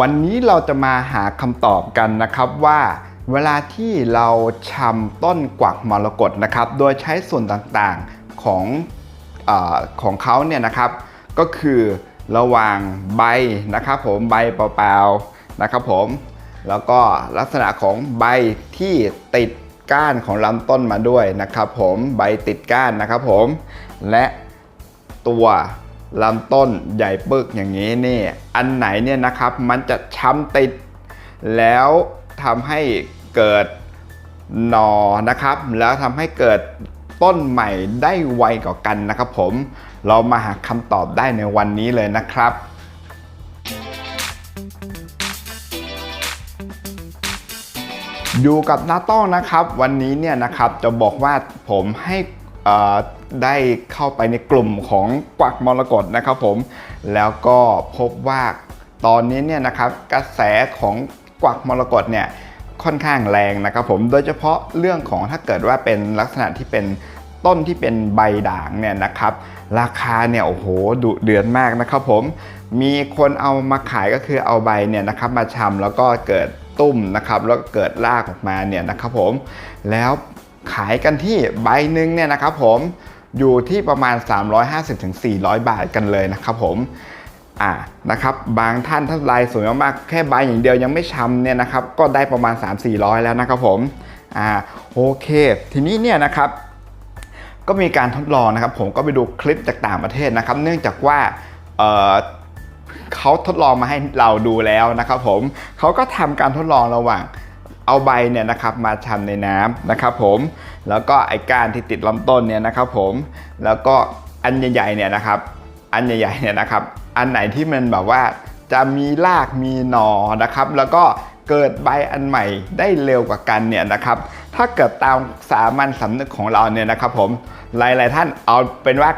วันนี้เราจะมาหาคำตอบกันนะครับว่า เวลาที่เราชำต้นกวักมรกตนะครับ โดยใช้ส่วนต่างๆของอของเขาเนี่ยนะครับ ก็คือระหว่างใบนะครับ ผมใบเปล่าๆนะครับ ผมแล้วก็ลักษณะของใบที่ติดก้านของลำต้นมาด้วยนะครับ ผมใบติดก้านนะครับ ผมและตัว ลำต้นใหญ่ปึกอย่างนี้นี่อันไหนเนี่ยนะครับมันจะช้ำติด แล้วทำให้เกิดหนอนะครับ แล้วทำให้เกิดต้นใหม่ได้ไวกว่ากันนะครับผม เรามาหาคำตอบได้ในวันนี้เลยนะครับอยู่กับน้าต้องนะครับ วันนี้เนี่ยนะครับจะบอกว่าผมให้อ่อ ได้เข้าไปในกลุ่มของกวักมรกตนะครับผม แล้วก็พบว่าตอนนี้เนี่ยนะครับกระแสของกวักมรกตเนี่ยค่อนข้างแรงนะครับผม โดยเฉพาะเรื่องของถ้าเกิดว่าเป็นลักษณะที่เป็นต้นที่เป็นใบด่างเนี่ยนะครับ ราคาเนี่ยโอ้โหดุเดือดมากนะครับผม มีคนเอามาขายก็คือเอาใบเนี่ยนะครับมาชำแล้วก็เกิดตุ้มนะครับแล้วก็เกิดรากออกมาเนี่ยนะครับผม แล้วขายกันที่ใบหนึ่งเนี่ยนะครับผม อยู่ที่ประมาณ 350-400 บาทกันเลยนะครับผมอ่านะครับบางท่านท่านลายสวยมากๆแค่ใบอย่างเดียวยังไม่ชำเนี่ยนะครับก็ได้ประมาณ 3-400 แล้วนะครับผมอ่าโอเค ทีนี้เนี่ยนะครับ ก็มีการทดลองนะครับ ผมก็ไปดูคลิปจากต่างประเทศนะครับ เนื่องจากว่าเออเขาทดลองมาให้เราดูแล้วนะครับผมเขาก็ทำการทดลองระหว่าง เอาใบเนี่ยนะครับมาชำในน้ำนะครับผมแล้วก็ไอ้ก้านที่ติดลำต้นเนี่ยนะครับผมแล้วก็อันใหญ่ๆเนี่ยนะครับอันใหญ่ๆเนี่ยนะครับอันไหนที่มันแบบว่าจะมีรากมีหนอนะครับ แล้วก็เกิดใบอันใหม่ได้เร็วกว่ากันเนี่ยนะครับ ถ้าเกิดตามสามัญสำนึกของเราเนี่ยนะครับผมหลายๆท่านเอาเป็นว่า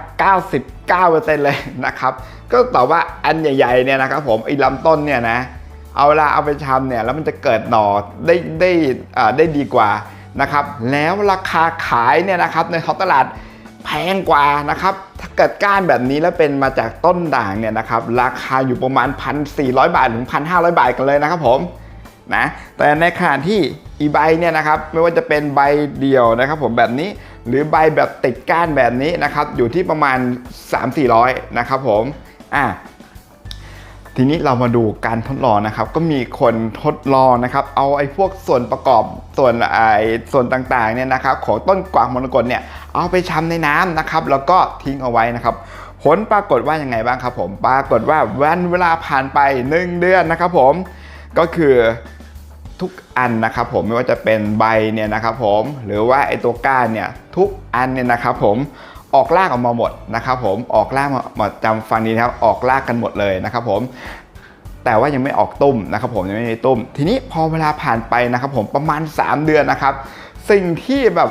99%เลยนะครับ ก็ตอบว่าอันใหญ่ๆเนี่ยนะครับผมไอ้ลำต้นเนี่ยนะ เอาเวลาเอาไปชำเนี่ยแล้วมันจะเกิดหน่อได้ได้ได้ดีกว่านะครับแล้วราคาขายเนี่ยนะครับในท้องตลาดแพงกว่านะครับถ้าเกิดก้านแบบนี้แล้วเป็นมาจากต้นด่างเนี่ยนะครับราคาอยู่ประมาณ 1,400 บาทถึง 1,500 บาทกันเลยนะครับผมนะแต่ในขณะที่อีใบเนี่ยนะครับไม่ว่าจะเป็นใบเดียวนะครับผมแบบนี้หรือใบแบบติดก้านแบบนี้นะครับอยู่ที่ประมาณ 3-400นะครับผมอะ ทีนี้เรามาดูการทดลองนะครับ ก็มีคนทดลองนะครับ เอาไอ้พวกส่วนประกอบส่วนไอ้ส่วนต่างๆเนี่ยนะครับ ของต้นกวางมรกตเนี่ยเอาไปชำในน้ำนะครับ แล้วก็ทิ้งเอาไว้นะครับ ผลปรากฏว่ายังไงบ้างครับผม ปรากฏว่าวันเวลาผ่านไป 1 เดือนนะครับผม ก็คือทุกอันนะครับผมไม่ว่าจะเป็นใบเนี่ยนะครับผมหรือว่าไอ้ตัวก้านเนี่ยทุกอันเนี่ยนะครับผม ออกลากออกมาหมดนะครับผมออกลากมาจำฟังดีนะครับออกลากกันหมดเลยนะครับผมแต่ว่ายังไม่ออกตุ้มนะครับผมยังไม่มีตุ้ม ทีนี้พอเวลาผ่านไปนะครับผมประมาณ 3 เดือนนะครับ สิ่งที่แบบ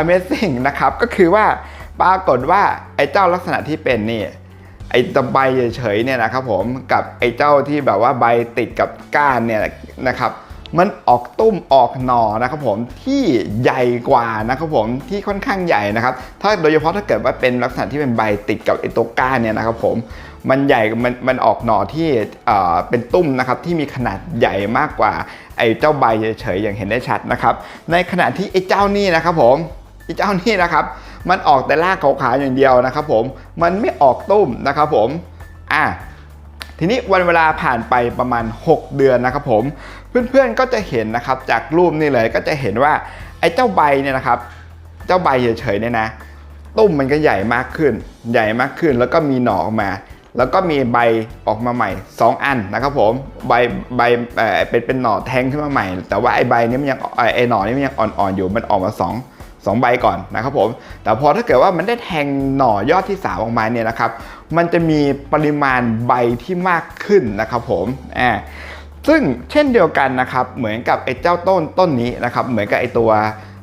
Amazing นะครับก็คือว่าปรากฏว่าไอ้เจ้าลักษณะที่เป็นนี่ไอ้ตะใบเฉยๆเนี่ยนะครับผมกับไอ้เจ้าที่แบบว่าใบติดกับก้านเนี่ยนะครับ มันออกตุ้มออกหน่อนะครับผมที่ใหญ่กว่านะครับผมที่ค่อนข้างใหญ่นะครับ ถ้าโดยเฉพาะถ้าเกิดว่าเป็นลักษณะที่เป็นใบติดกับไอ้ตัวก้านเนี่ยนะครับผมมันใหญ่มันมันออกหน่อที่เอ่อเป็นตุ้มนะครับที่มีขนาดใหญ่มากกว่าไอ้เจ้าใบเฉยๆอย่างเห็นได้ชัดนะครับในขณะที่ไอ้เจ้านี่นะครับผมไอ้เจ้านี่นะครับมันออกแต่รากขาวๆอย่างเดียวนะครับผมมันไม่ออกตุ้มนะครับผมอะทีนี้วันเวลาผ่านไปประมาณ 6 เดือนนะครับผม เพื่อนๆก็จะเห็นนะครับจากรูปนี่เลยก็จะเห็นว่าไอ้เจ้าใบเนี่ยนะครับ เจ้าใบเฉยๆเนี่ยนะตุ้มมันก็ใหญ่มากขึ้น ใหญ่มากขึ้นแล้วก็มีหน่อออกมา แล้วก็มีใบออกมาใหม่ 2 อันนะครับผมใบใบเออเป็นเป็นหน่อแทงขึ้นมาใหม่ แต่ว่าไอ้ใบนี้มันยังเอ่อไอ้หน่อนี้มันยังอ่อนๆอยู่มันออกมา2 2ใบก่อนนะครับผมแต่พอถ้าเกิดว่ามันได้แทงหน่อยอดที่3ออกมาเนี่ยนะครับ มันจะมีปริมาณใบที่มากขึ้นนะครับผมอ่า ซึ่งเช่นเดียวกันนะครับ เหมือนกับไอ้เจ้าต้นต้นนี้นะครับ เหมือนกับไอ้ตัว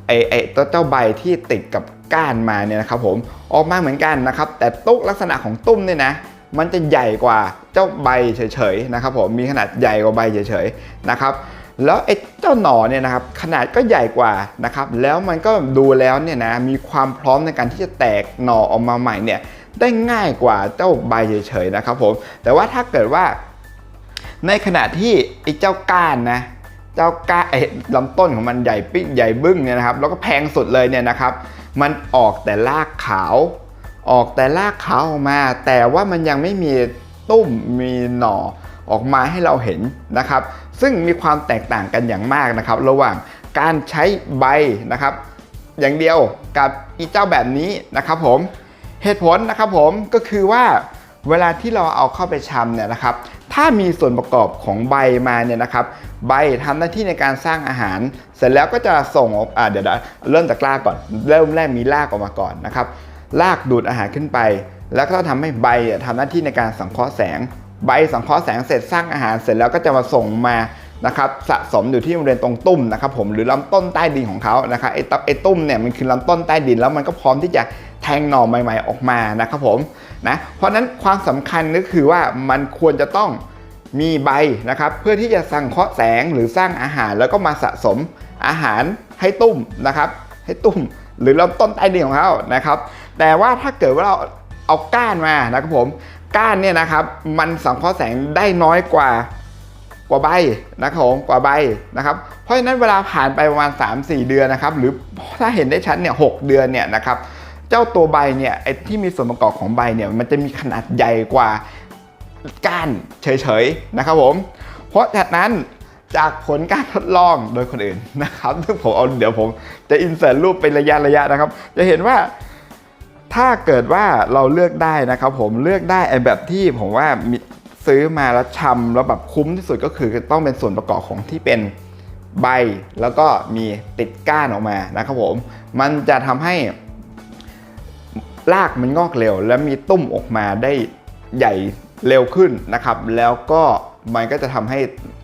ไอ้ไอ้ตัวเจ้าใบที่ติดกับก้านมาเนี่ยนะครับผมออกมาเหมือนกันนะครับ แต่ตุ้ลักษณะของตุ้มเนี่ยนะ มันจะใหญ่กว่าเจ้าใบเฉยๆนะครับผมมีขนาดใหญ่กว่าใบเฉยๆนะครับแล้วไอ้เจ้าหน่อเนี่ยนะครับขนาดก็ใหญ่กว่านะครับแล้วมันก็ดูแล้วเนี่ยนะมีความพร้อมในการที่จะแตกหน่อออกมาใหม่เนี่ยได้ง่ายกว่าเจ้าใบเฉยๆนะครับผมแต่ว่าถ้าเกิดว่า ในขณะที่ไอ้เจ้าก้านนะเจ้าก้านไอ้ลำต้นของมันใหญ่ปิ๊กใหญ่บึ้งเนี่ยนะครับแล้วก็แพงสุดเลยเนี่ยนะครับ มันออกแต่รากขาว ออกแต่รากขาวออกมา แต่ว่ามันยังไม่มีตุ้มมีหน่อออกมาให้เราเห็นนะครับ ซึ่งมีความแตกต่างกันอย่างมากนะครับ ระหว่างการใช้ใบนะครับ อย่างเดียวกับอีเจ้าแบบนี้นะครับผมเหตุผลนะครับผมก็คือว่า เวลาที่เราเอาเข้าไปชำเนี่ยนะครับ ถ้ามีส่วนประกอบของใบมาเนี่ยนะครับ ใบทำหน้าที่ในการสร้างอาหาร เสร็จแล้วก็จะส่งออกอ่าเดี๋ยวเริ่มจากรากก่อน เริ่มแรกมีรากออกมาก่อนนะครับ รากดูดอาหารขึ้นไป แล้วก็ทำให้ใบอะทำหน้าที่ในการสังเคราะห์แสง ใบสังเคราะห์แสงเสร็จสร้างอาหารเสร็จแล้วก็จะมาส่งมา นะครับสะสมอยู่ที่บริเวณตรงตุ้มนะครับผมหรือลำต้นใต้ดินของเขานะครับไอ้ตไอ้ตุ้มเนี่ยมันคือลำต้นใต้ดินแล้วมันก็พร้อมที่จะแทงหน่อใหม่ ๆ ออกมานะครับผมนะเพราะฉะนั้นความสำคัญก็คือว่ามันควรจะต้องมีใบนะครับเพื่อที่จะสังเคราะห์แสงหรือสร้างอาหารแล้วก็มาสะสมอาหารให้ตุ้มนะครับให้ตุ้มหรือลำต้นใต้ดินของเขานะครับ แต่ว่าถ้าเกิดว่าเราเอาก้านมานะครับผมก้านเนี่ยนะครับมันสังเคราะห์แสงได้น้อยกว่า กว่าใบนะครับผมกว่าใบนะครับ เพราะฉะนั้นเวลาผ่านไปประมาณ 3-4 เดือนนะครับ หรือถ้าเห็นได้ชัดเนี่ยหเดือนเนี่ยนะครับ เจ้าตัวใบเนี่ยไอ้ที่มีส่วนประกอบของใบเนี่ยมันจะมีขนาดใหญ่กว่าก้านเฉยๆนะครับผม เพราะฉะนั้นจากผลการทดลองโดยคนอื่นนะครับซึ่งผมเอาเดี๋ยวผมจะอินเสิร์ตรูปเป็นระยะระยะนะครับ จะเห็นว่าถ้าเกิดว่าเราเลือกได้นะครับผมเลือกได้แบบที่ผมว่ามี ซื้อมาแล้วชำแล้วแบบคุ้มที่สุดก็คือต้องเป็นส่วนประกอบของที่เป็นใบ แล้วก็มีติดก้านออกมานะครับผม มันจะทำให้รากมันงอกเร็ว และมีตุ้มออกมาได้ใหญ่เร็วขึ้นนะครับ แล้วก็มันก็จะทำให้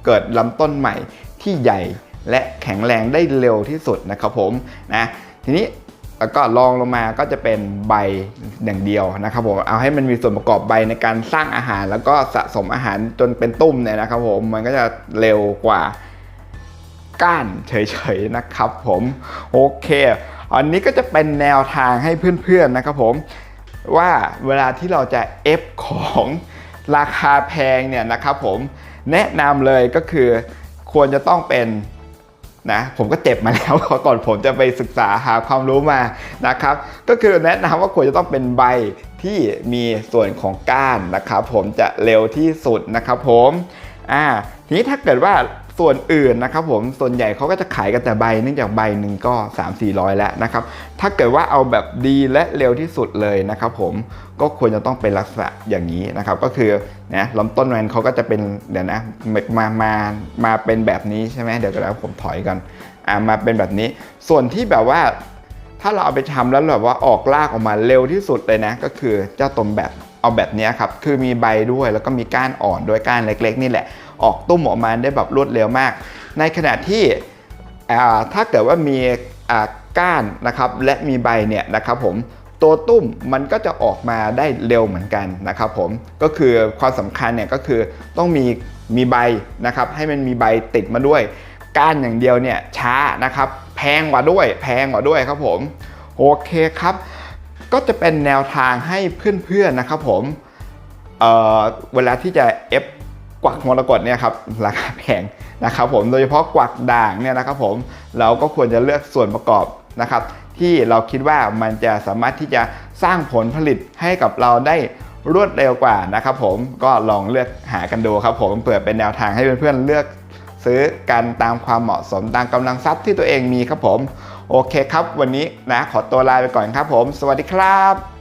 เกิดลำต้นใหม่ที่ใหญ่และแข็งแรงได้เร็วที่สุดนะครับผมนะทีนี้ แล้วก็รองลงมาก็จะเป็นใบอย่างเดียวนะครับผมเอาให้มันมีส่วนประกอบใบในการสร้างอาหาร แล้วก็สะสมอาหารจนเป็นตุ้มเนี่ยนะครับผมมันก็จะเร็วกว่าก้านเฉยๆนะครับผมโอเค อันนี้ก็จะเป็นแนวทางให้เพื่อนๆนะครับผมว่าเวลาที่เราจะเอฟของราคาแพงเนี่ยนะครับผมแนะนำเลยก็คือควรจะต้องเป็น นะผมก็เจ็บมาแล้วก่อนผมจะไปศึกษาหาความรู้มานะครับ ก็คือแนะนำว่าควรจะต้องเป็นใบที่มีส่วนของก้านนะครับ ผมจะเร็วที่สุดนะครับผมอ่าทีนี้ถ้าเกิดว่า ส่วนอื่นนะครับผมส่วนใหญ่เขาก็จะขายกันแต่ใบเนื่องจากใบหนึ่งก็ 3 4 0 0 แล้วนะครับ ถ้าเกิดว่าเอาแบบดีและเร็วที่สุดเลยนะครับผมก็ควรจะต้องเป็นลักษณะอย่างนี้นะครับ ก็คือนะลำต้นมันเขาก็จะเป็นเดี๋ยวนะมามามาเป็นแบบนี้ใช่ไหมเดี๋ยวก็แล้วผมถอยกันอ่ามาเป็นแบบนี้ ส่วนที่แบบว่าถ้าเราเอาไปทำแล้วแบบว่าออกรากออกมาเร็วที่สุดเลยนะ ก็คือเจ้าตมแบบเอาแบบนี้ครับคือมีใบด้วยแล้วก็มีก้านอ่อนด้วยก้านเล็ก ๆ นี่แหละ ออกตุ้มออกมาได้แบบรวดเร็วมาก ในขณะที่ถ้าเกิดว่ามีก้านนะครับและมีใบเนี่ยนะครับผมตัวตุ้มมันก็จะออกมาได้เร็วเหมือนกันนะครับผมก็คือความสำคัญเนี่ยก็คือต้องมีมีใบนะครับให้มันมีใบติดมาด้วย ก้านอย่างเดียวเนี่ยช้านะครับแพงกว่าด้วยแพงกว่าด้วยครับผมโอเคครับ ก็จะเป็นแนวทางให้เพื่อนๆนะครับผมเเวลาที่จะ กวักมรกตเนี่ยครับราคาแพงนะครับผมโดยเฉพาะกวักด่างเนี่ยนะครับผมเราก็ควรจะเลือกส่วนประกอบนะครับ ที่เราคิดว่ามันจะสามารถที่จะสร้างผลผลิตให้กับเราได้รวดเร็วกว่านะครับผมก็ลองเลือกหากันดูครับผมเผื่อเป็นแนวทางให้เพื่อนๆเลือกซื้อกันตามความเหมาะสมตามกำลังทรัพย์ที่ตัวเองมีครับผม โอเคครับ วันนี้นะขอตัวลาไปก่อนครับผม สวัสดีครับ